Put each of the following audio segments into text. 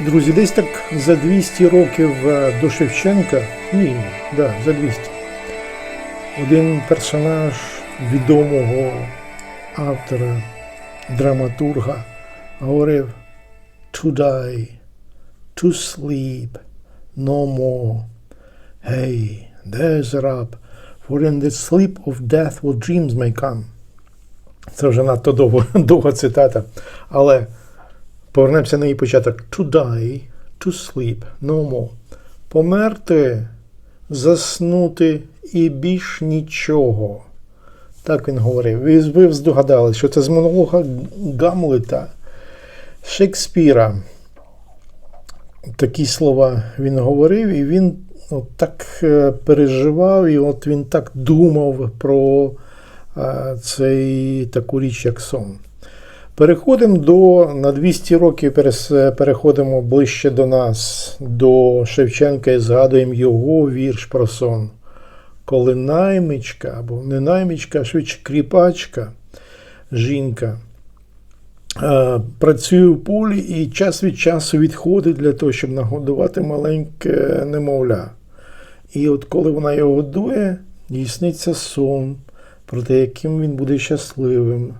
Друзі, десь так за 200 років е, до Шевченка, ні, да, за 200, один персонаж відомого автора, драматурга говорив to die, to sleep, no more. Hey, there's a rub, for in the sleep of death what dreams may come. Це вже надто довго, довга цитата. Але повернемося на її початок. To die, to sleep, no more. Померти, заснути і більш нічого. Так він говорив. Ви, ви здогадались, що це з монолога Гамлета Шекспіра. Такі слова він говорив, і він от так е, переживав, і от він так думав про е, цей таку річ, як сон. Переходимо до на 200 років переходимо ближче до нас, до Шевченка і згадуємо його вірш про сон. Коли наймичка, або не наймичка, а швидше кріпачка, жінка, е, працює в полі і час від часу відходить для того, щоб нагодувати маленьке немовля. І от коли вона його годує, їй сниться сон про те, яким він буде щасливим,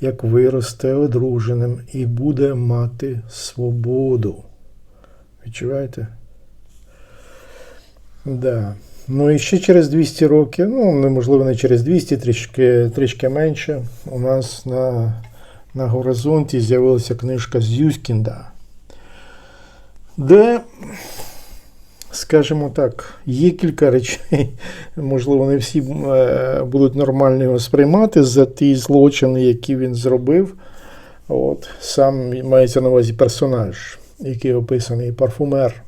як виросте одруженим і буде мати свободу. Відчуваєте? Да. Ну і ще через 200 років, ну, неможливо, не через 200, трішки, трішки менше, у нас на, на горизонті з'явилася книжка Зюськінда, де, скажімо так, є кілька речей, можливо, не всі е, будуть нормально його сприймати за ті злочини, які він зробив. От, сам мається на увазі персонаж, який описаний парфумер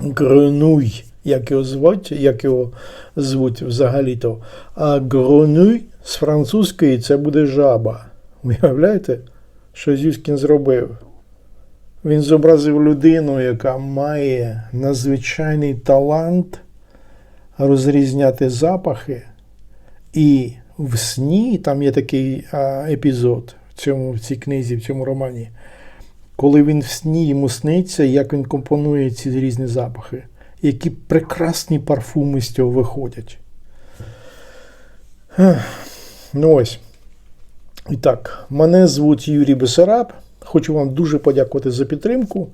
Гренуй, як його звуть, як його звуть взагалі-то. А Гренуй з французької це буде жаба. Уявляєте, що Зюскін зробив? Він зобразив людину, яка має надзвичайний талант розрізняти запахи. І в сні, там є такий епізод в, цьому, в цій книзі, в цьому романі, коли він в сні йому сниться, як він компонує ці різні запахи, які прекрасні парфуми з цього виходять. Ну ось. І так, мене звуть Юрій Бесараб. Хочу вам дуже подякувати за підтримку,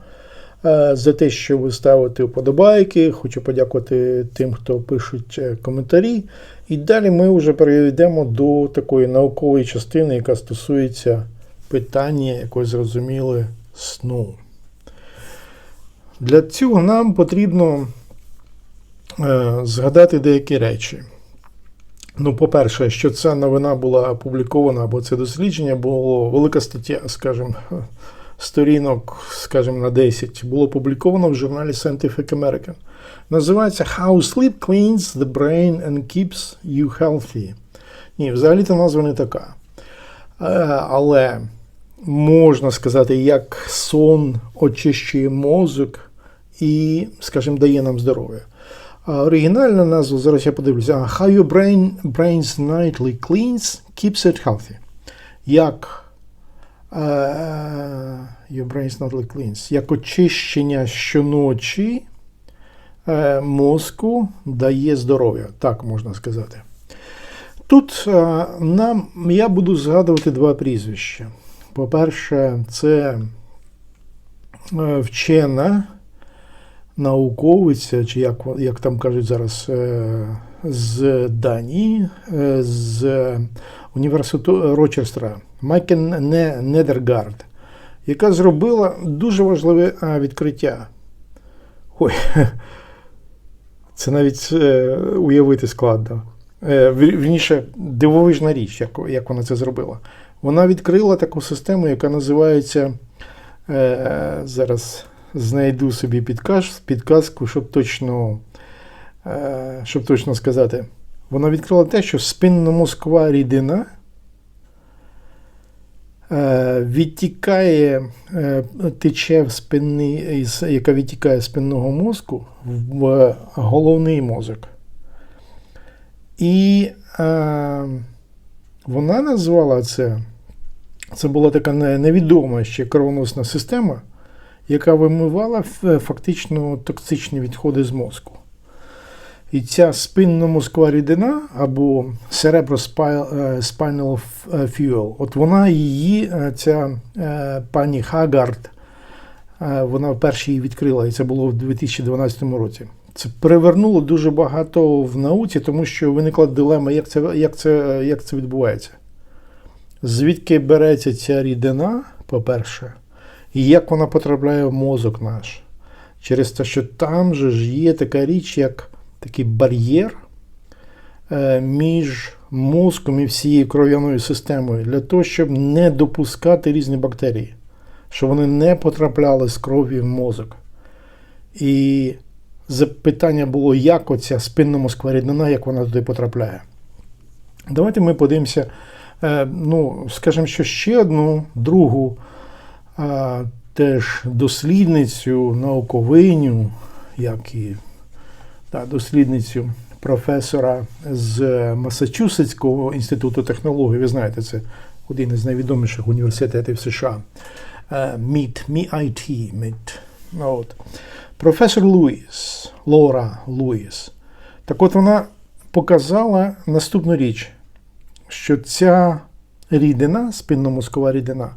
е, за те, що ви ставите вподобайки. Хочу подякувати тим, хто пишуть е, коментарі. І далі ми вже перейдемо до такої наукової частини, яка стосується питання, якось зрозуміли, сну. Для цього нам потрібно е, згадати деякі речі. Ну, по-перше, що ця новина була опублікована, або це дослідження було велика стаття, скажімо, сторінок, скажімо, на 10, було опубліковано в журналі Scientific American. Називається How Sleep Cleans the Brain and Keeps You Healthy. Ні, взагалі-то назва не така. Е, Але можна сказати, як сон очищує мозок і, скажімо, дає нам здоров'я. Оригінальна назва, зараз я подивлюся, How your brain, brain's nightly cleans keeps it healthy. Як е, your brain's nightly cleans, як очищення щоночі е, мозку дає здоров'я, так можна сказати. Тут е, нам, я буду згадувати два прізвища. По-перше, це вчена науковиця, чи як, як там кажуть зараз, е, з Данії, е, з університету Рочестера, Майкен Недергард, яка зробила дуже важливе е, відкриття. Ой, це навіть е, уявити складно. Е, Вірніше, дивовижна річ, як, як вона це зробила. Вона відкрила таку систему, яка називається е, зараз знайду собі підказ, підказку, щоб точно, е, щоб точно сказати. Вона відкрила те, що спинномозкова рідина е, відтікає, е, тече в спинний, яка відтікає з спинного мозку в головний мозок. І вона назвала це, це була така невідома ще кровоносна система, яка вимивала фактично токсичні відходи з мозку. І ця спинно-мозкова рідина або cerebrospinal fuel, от вона її, е, ця е, пані Хагард, е, вона вперше її відкрила, і це було в 2012 році. Це привернуло дуже багато в науці, тому що виникла дилема, як це, як це, як це відбувається. Звідки береться ця рідина, по-перше, і як вона потрапляє в мозок наш. Через те, що там же ж є така річ, як такий бар'єр е, між мозком і всією кров'яною системою для того, щоб не допускати різні бактерії, щоб вони не потрапляли з крові в мозок. І запитання було, як оця спинно-мозкова рідина, як вона туди потрапляє. Давайте ми подивимося, е, ну, скажімо, що ще одну другу теж дослідницю, науковиню, як і та, дослідницю професора з Масачусетського інституту технологій. Ви знаєте, це один із найвідоміших університетів США. Е, МІТ, MIT, МІТ. От. Професор Луїс, Лора Луїс. Так от вона показала наступну річ, що ця рідина, спинномозкова рідина,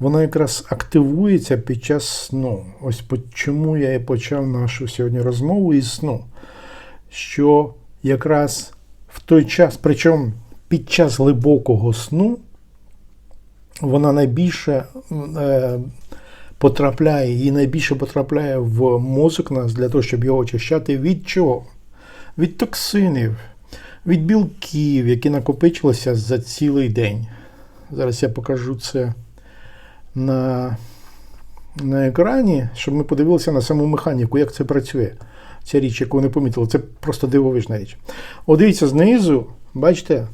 вона якраз активується під час сну. Ось чому я і почав нашу сьогодні розмову із сну. Що якраз в той час, причому під час глибокого сну, вона найбільше е, потрапляє і найбільше потрапляє в мозок нас для того, щоб його очищати від чого? Від токсинів, від білків, які накопичилися за цілий день. Зараз я покажу це на, на екрані, щоб ми подивилися на саму механіку, як це працює. Ця річ, яку не помітили, це просто дивовижна річ. От дивіться, знизу, бачите,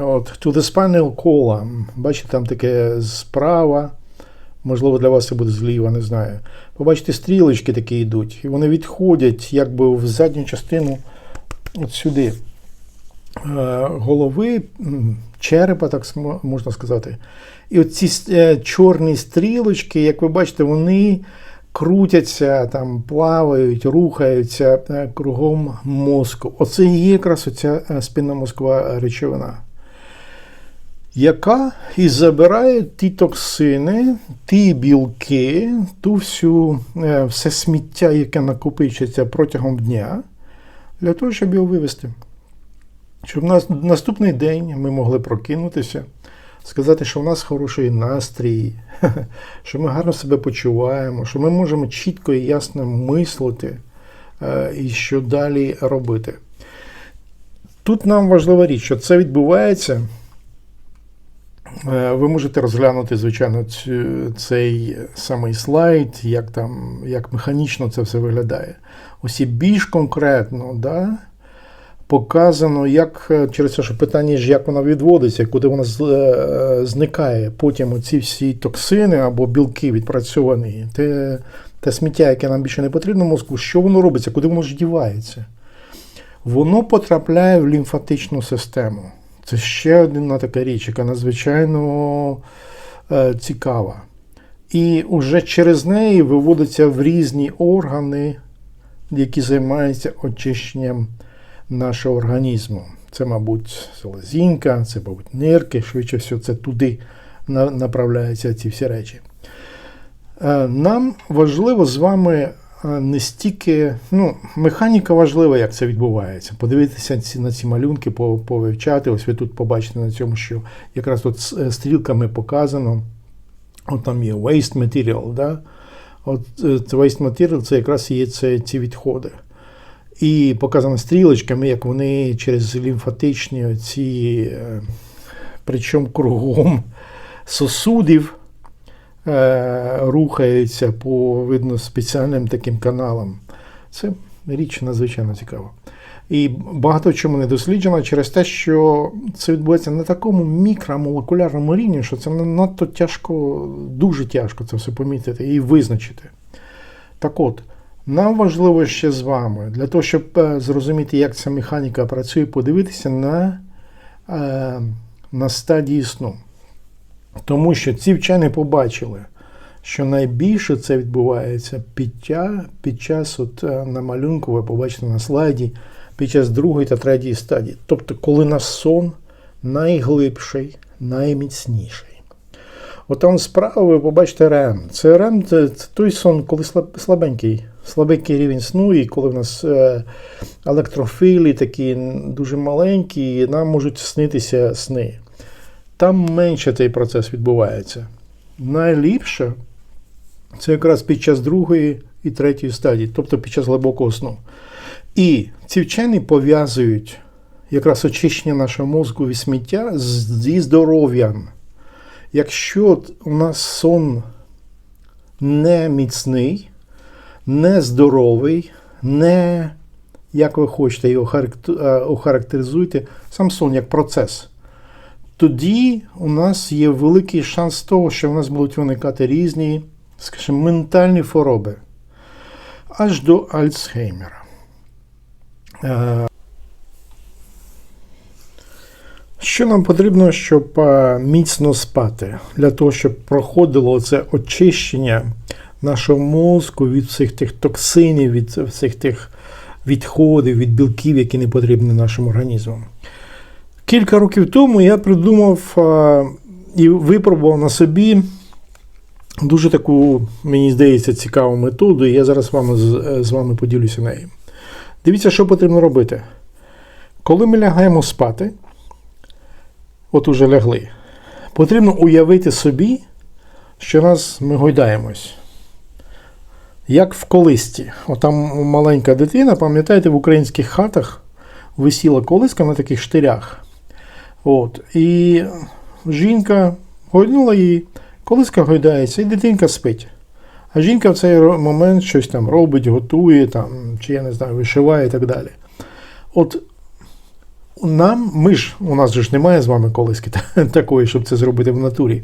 от, to the spinal column, бачите, там таке справа, можливо, для вас це буде зліва, не знаю. Побачите, стрілочки такі йдуть, і вони відходять якби в задню частину от сюди. Е, Голови, черепа, так можна сказати. І оці е, чорні стрілочки, як ви бачите, вони крутяться, там, плавають, рухаються е, кругом мозку. Оце є якраз оця е, спинномозкова речовина, яка і забирає ті токсини, ті білки, ту всю, все сміття, яке накопичується протягом дня, для того, щоб його вивести. Щоб на наступний день ми могли прокинутися, сказати, що в нас хороший настрій, що ми гарно себе почуваємо, що ми можемо чітко і ясно мислити е, і що далі робити. Тут нам важлива річ, що це відбувається. Е, Ви можете розглянути, звичайно, цей самий слайд, як там, як механічно це все виглядає. Ось і більш конкретно, да, показано, як е, через те, що питання ж, як вона відводиться, куди вона е, зникає. Потім оці всі токсини або білки відпрацьовані, те, те сміття, яке нам більше не потрібно мозку, що воно робиться, куди воно ж? Воно потрапляє в лімфатичну систему. Це ще одна така річ, яка надзвичайно е, цікава. І вже через неї виводиться в різні органи, які займаються очищенням нашого організму. Це, мабуть, селезінка, це, мабуть, нирки, швидше всього, це туди направляються ці всі речі. Е, Нам важливо з вами е, не стільки, ну, механіка важлива, як це відбувається. Подивитися на ці малюнки, повивчати. Ось ви тут побачите на цьому, що якраз тут е, стрілками показано. От там є waste material, да? От waste material це якраз є це, ці відходи. І показано стрілочками, як вони через лімфатичні ці, е, причому кругом сосудів е, рухаються по видно спеціальним таким каналам. Це річ надзвичайно цікава. І багато чому не досліджено через те, що це відбувається на такому мікромолекулярному рівні, що це надто тяжко, дуже тяжко це все помітити і визначити. Так от, нам важливо ще з вами, для того, щоб е, зрозуміти, як ця механіка працює, подивитися на, е, на стадії сну. Тому що ці вчені побачили, що найбільше це відбувається під, тя- під час от, е, на малюнку, ви побачите на слайді, під час другої та третьої стадії. Тобто, коли наш сон найглибший, найміцніший. От там справа ви побачите РЕМ. Це РЕМ це, це той сон, коли слаб- слабенький, слабенький рівень сну, і коли в нас е, електрофілі такі дуже маленькі, і нам можуть снитися сни. Там менше цей процес відбувається. Найліпше це якраз під час другої і третьої стадії, тобто під час глибокого сну. І ці вчені пов'язують якраз очищення нашого мозку від сміття зі здоров'ям. Якщо у нас сон не міцний, не здоровий, не як ви хочете його е, охарактеризуйте, сон як процес, тоді у нас є великий шанс того, що в нас будуть виникати різні, скажімо, ментальні хвороби, аж до Альцгеймера. Е, Що нам потрібно, щоб е, міцно спати? Для того, щоб проходило це очищення нашого мозку від всіх тих токсинів, від всіх тих відходів, від білків, які не потрібні нашому організму. Кілька років тому я придумав і випробував на собі дуже таку, мені здається, цікаву методу, і я зараз з вами поділюся нею. Дивіться, що потрібно робити. Коли ми лягаємо спати, от уже лягли, потрібно уявити собі, що нас ми гойдаємось. Як в колисті. Отам маленька дитина, пам'ятаєте, в українських хатах висіла колиска на таких штирях. От. І жінка гойднула її, колиска гойдається, і дитинка спить. А жінка в цей момент щось там робить, готує, там, чи я не знаю, вишиває і так далі. От нам, ми ж, у нас же ж немає з вами колиски такої, щоб це зробити в натурі.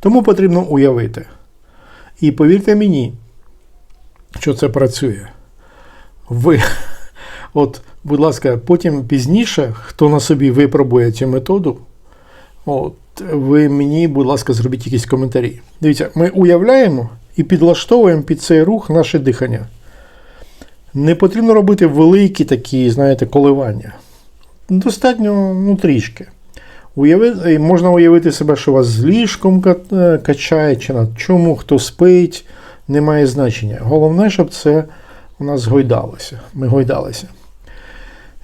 Тому потрібно уявити. І повірте мені, що це працює. Ви, от, будь ласка, потім пізніше, хто на собі випробує цю методу, от, ви мені, будь ласка, зробіть якісь коментарі. Дивіться, ми уявляємо і підлаштовуємо під цей рух наше дихання. Не потрібно робити великі такі, знаєте, коливання. Достатньо ну, трішки. Уяви, можна уявити себе, що вас з ліжком е, качає, чи на чому, хто спить, не має значення. Головне, щоб це у нас гойдалося. Ми гойдалися.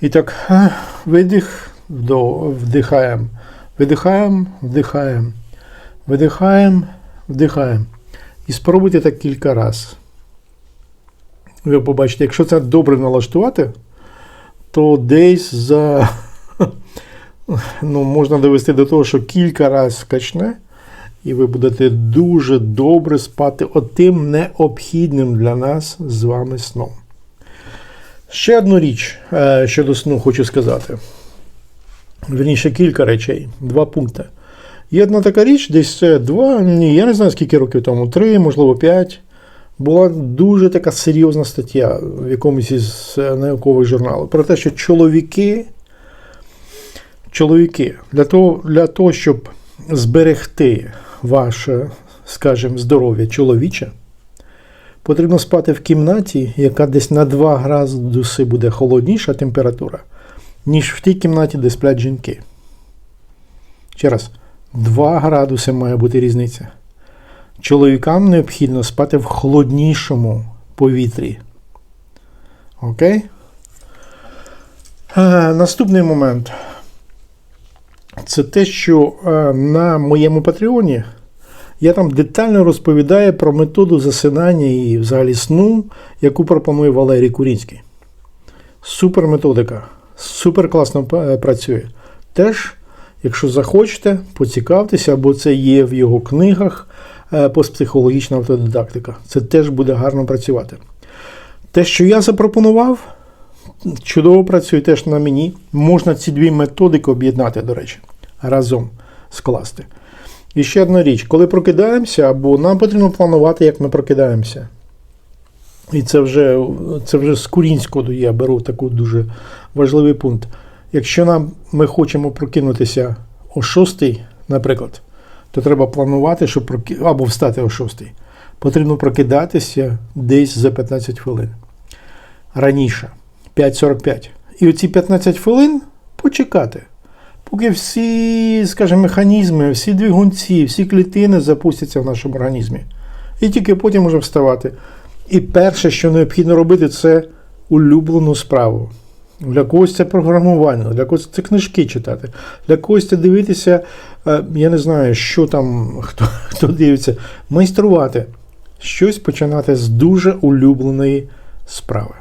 І так, а, видих, вдихаємо, видихаємо, вдихаємо, видихаємо, вдихаємо. І спробуйте так кілька разів. Ви побачите, якщо це добре налаштувати, то десь за ну, можна довести до того, що кілька разів качне, і ви будете дуже добре спати отим необхідним для нас з вами сном. Ще одну річ е, щодо сну хочу сказати. Вірніше, кілька речей, два пункти. Є одна така річ, десь е, два, ні, я не знаю скільки років тому, три, можливо, п'ять. Була дуже така серйозна стаття в якомусь із е, наукових журналів про те, що чоловіки, чоловіки для того, для того, щоб зберегти ваше, скажімо, здоров'я чоловіче, потрібно спати в кімнаті, яка десь на 2 градуси буде холодніша температура, ніж в тій кімнаті, де сплять жінки. Ще раз, 2 градуси має бути різниця. Чоловікам необхідно спати в холоднішому повітрі. Окей? Е, наступний момент. Це те, що е, на моєму Патреоні я там детально розповідаю про методу засинання і взагалі сну, яку пропонує Валерій Курінський. Супер методика. Супер класно е, працює. Теж, якщо захочете, поцікавтеся, або це є в його книгах е, постпсихологічна автодидактика. Це теж буде гарно працювати. Те, що я запропонував, чудово працює теж на мені. Можна ці дві методики об'єднати, до речі, разом скласти. І ще одна річ, коли прокидаємося, або нам потрібно планувати, як ми прокидаємося. І це вже, це вже з Курінського я беру такий дуже важливий пункт. Якщо нам, ми хочемо прокинутися о 6, наприклад, то треба планувати, щоб проки... або встати о 6, потрібно прокидатися десь за 15 хвилин. Раніше 5.45. І оці 15 хвилин почекати. Поки всі, скажімо, механізми, всі двигунці, всі клітини запустяться в нашому організмі. І тільки потім може вставати. І перше, що необхідно робити, це улюблену справу. Для когось це програмування, для когось це книжки читати, для когось це дивитися, е, я не знаю, що там, хто, хто дивиться, майструвати. Щось починати з дуже улюбленої справи.